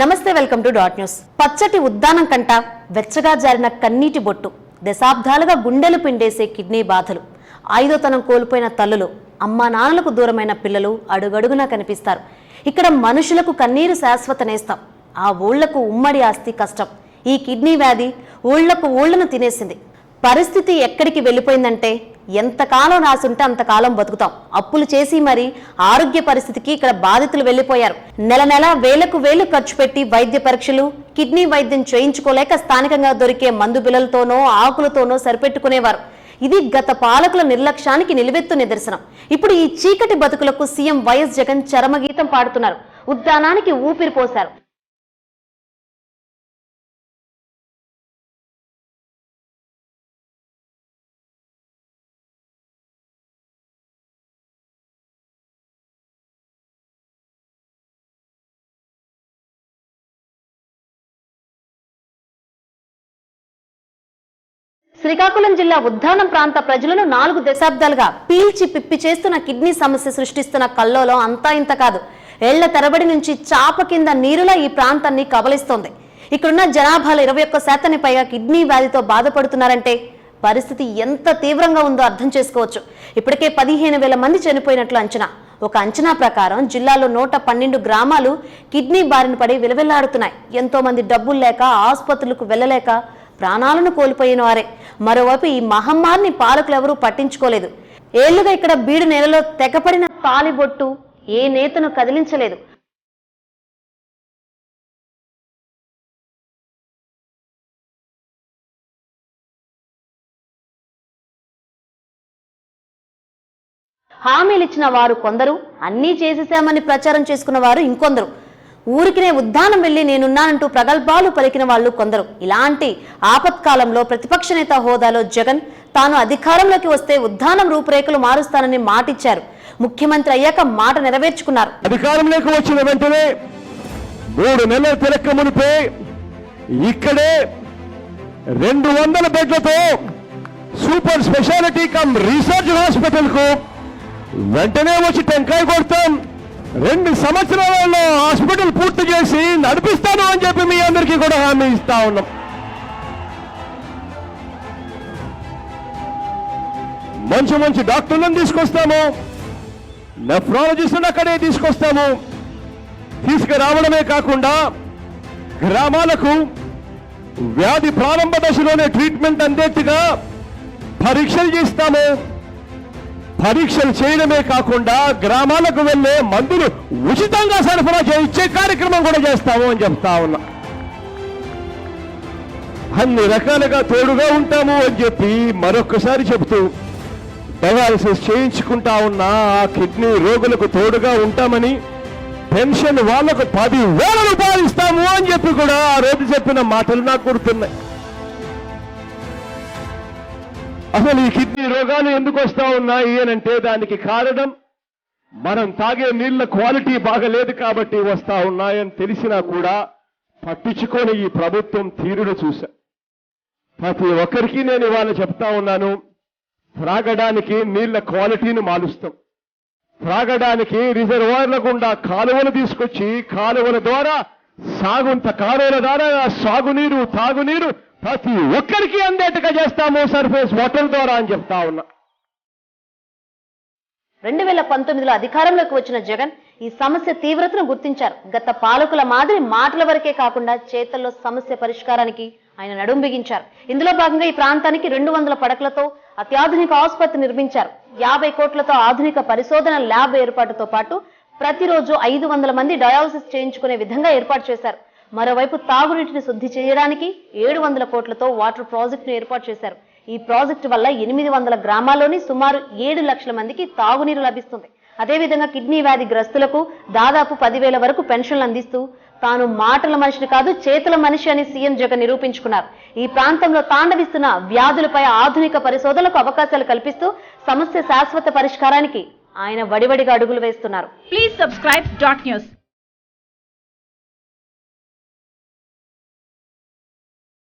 నమస్తే welcome to dot news. పచ్చటి ఉద్దానం కంట వెచ్చగా జారిన కన్నీటి బొట్టు దశాబ్దాలుగా గుండెలు పిండేసే కిడ్నీ బాధలు ఐదోతనం కోల్పోయిన తల్లులు అమ్మా నాన్నలకు దూరమైన పిల్లలు అడుగడుగునా కనిపిస్తారు. ఇక్కడ మనుషులకు కన్నీరు శాశ్వత నేస్తాం. ఆ ఊళ్ళకు ఉమ్మడి ఆస్తి కష్టం. ఈ కిడ్నీ వ్యాధి ఊళ్ళకు ఊళ్ళను తినేసింది. పరిస్థితి ఎక్కడికి వెళ్ళిపోయిందంటే ఎంతకాలం రాసుంటే అంతకాలం బతుకుతాం. అప్పులు చేసి మరి ఆరోగ్య పరిస్థితికి ఇక్కడ బాధితులు వెళ్ళిపోయారు. నెల నెల వేలకు వేలు ఖర్చు పెట్టి వైద్య పరీక్షలు కిడ్నీ వైద్యం చేయించుకోలేక స్థానికంగా దొరికే మందు బిళ్ళలతోనో ఆకులతోనో సరిపెట్టుకునేవారు. ఇది గత పాలకుల నిర్లక్ష్యానికి నిలువెత్తు నిదర్శనం. ఇప్పుడు ఈ చీకటి బతుకులకు సీఎం వైఎస్ జగన్ చరమగీతం పాడుతున్నారు. ఉద్దానానికి ఊపిరి పోశారు. శ్రీకాకుళం జిల్లా ఉద్దానం ప్రాంత ప్రజలను నాలుగు దశాబ్దాలుగా పీల్చి పిప్పి చేస్తున్న కిడ్నీ సమస్య సృష్టిస్తున్న కల్లోలం అంతా ఇంత కాదు. ఏళ్ళ తరబడి నుంచి చాప కింద నీరులా ఈ ప్రాంతాన్ని కబలిస్తోంది ఇక్కడున్న జనాభాలో ఇరవై ఒక్క శాతాన్ని పైగా కిడ్నీ వ్యాధితో బాధపడుతున్నారంటే పరిస్థితి ఎంత తీవ్రంగా ఉందో అర్థం చేసుకోవచ్చు. ఇప్పటికే పదిహేను వేల మంది చనిపోయినట్లు అంచనా. ఒక అంచనా ప్రకారం జిల్లాలో నూట పన్నెండు గ్రామాలు కిడ్నీ బారిన పడి విలవిల్లాడుతున్నాయి. ఎంతో మంది డబ్బులు లేక ఆసుపత్రులకు వెళ్ళలేక ప్రాణాలను కోల్పోయిన వారే. మరోవైపు ఈ మహమ్మారిని పాలకులు ఎవరూ పట్టించుకోలేదు. ఏళ్ళుగా ఇక్కడ బీడు నేలలో తెగపడిన తాలిబొట్టు ఏ నేతను కదిలించలేదు. హామీలిచ్చిన వారు కొందరు అన్నీ చేసేసామని ప్రచారం చేసుకున్న వారు ఇంకొందరు. ఊరికినే ఉద్దానం వెళ్ళి నేనున్నానంటూ ప్రగల్భాలు పలికిన వాళ్ళు కొందరు. ఇలాంటి ఆపత్కాలంలో ప్రతిపక్ష నేత హోదాలో జగన్ తాను అధికారంలోకి వస్తే ఉద్దానం రూపురేఖలు మారుస్తానని మాటిచ్చారు. ముఖ్యమంత్రి అయ్యాక మాట నెరవేర్చుకున్నారు. అధికారంలోకి వచ్చిన వెంటనే మూడు నెలల తిరక్క మునిపే ఇక్కడే రెండు వందల బెడ్లతో సూపర్ స్పెషాలిటీ కమ్ రీసెర్చ్ హాస్పిటల్కు వెంటనే వచ్చి టెంకాయ కొడతాం. రెండు సంవత్సరాలలో హాస్పిటల్ పూర్తి చేసి నడిపిస్తాను అని చెప్పి మీ అందరికీ కూడా హామీ ఇస్తా ఉన్నాం. మంచి మంచి డాక్టర్లను తీసుకొస్తాము. నెఫ్రాలజిస్ట్ అక్కడే తీసుకొస్తాము. తీసుకురావడమే కాకుండా గ్రామాలకు వ్యాధి ప్రారంభ దశలోనే ట్రీట్మెంట్ అందేట్టుగా పరీక్షలు చేస్తాము. పరీక్షలు చేయడమే కాకుండా గ్రామాలకు వెళ్ళే మందులు ఉచితంగా సరఫరా చేయించే కార్యక్రమం కూడా చేస్తాము అని చెప్తా ఉన్నా. అన్ని రకాలుగా తోడుగా ఉంటాము అని చెప్పి మరొకసారి చెబుతూ డయాలసిస్ చేయించుకుంటా ఉన్న ఆ కిడ్నీ రోగులకు తోడుగా ఉంటామని పెన్షన్ వాళ్ళకు పది వేల రూపాయలు ఇస్తాము అని చెప్పి కూడా ఆ రోజు చెప్పిన మాటలు నాకు గుర్తున్నాయి. అసలు ఈ కిడ్నీ రోగాలు ఎందుకు వస్తా ఉన్నాయి అని అంటే దానికి కారణం మనం తాగే నీళ్ళ క్వాలిటీ బాగలేదు కాబట్టి వస్తా ఉన్నాయని తెలిసినా కూడా పట్టించుకొని ఈ ప్రభుత్వం తీరును చూశా ప్రతి ఒక్కరికి నేను ఇవాళ చెప్తా ఉన్నాను త్రాగడానికి నీళ్ళ క్వాలిటీని మాలుస్తాం. త్రాగడానికి రిజర్వాయర్ల గుండా కాలువలు తీసుకొచ్చి కాలువల ద్వారా సాగుంత కారోల ద్వారా సాగునీరు తాగునీరు ప్రతి ఒక్కరికి అందేట్టుగా చేస్తాము సర్ఫేస్ వాటర్ ద్వారా అని చెప్తా ఉన్నా. రెండు వేల పంతొమ్మిదిలో అధికారంలోకి వచ్చిన జగన్ ఈ సమస్య తీవ్రతను గుర్తించారు. గత పాలకుల మాదిరి మాటల వరకే కాకుండా చేతల్లో సమస్య పరిష్కారానికి ఆయన నడుం బిగించారు. ఇందులో భాగంగా ఈ ప్రాంతానికి రెండు వందల పడకలతో అత్యాధునిక ఆసుపత్రి నిర్మించారు. యాభై కోట్లతో ఆధునిక పరిశోధన ల్యాబ్ ఏర్పాటుతో పాటు ప్రతిరోజు ఐదు వందల మంది డయాలసిస్ చేయించుకునే విధంగా ఏర్పాటు చేశారు. మరోవైపు తాగునీటిని శుద్ధి చేయడానికి ఏడు వందల కోట్లతో వాటర్ ప్రాజెక్టును ఏర్పాటు చేశారు. ఈ ప్రాజెక్టు వల్ల ఎనిమిది వందల గ్రామాల్లోని సుమారు ఏడు లక్షల మందికి తాగునీరు లభిస్తుంది. అదేవిధంగా కిడ్నీ వ్యాధి గ్రస్తులకు దాదాపు పదివేల వరకు పెన్షన్లు అందిస్తూ తాను మాటల మనిషిని కాదు చేతుల మనిషి అని సీఎం జగన్ నిరూపించుకున్నారు. ఈ ప్రాంతంలో తాండవిస్తున్న వ్యాధులపై ఆధునిక పరిశోధనలకు అవకాశాలు కల్పిస్తూ సమస్య శాశ్వత పరిష్కారానికి ఆయన వడివడిగా అడుగులు వేస్తున్నారు. Please subscribe dot news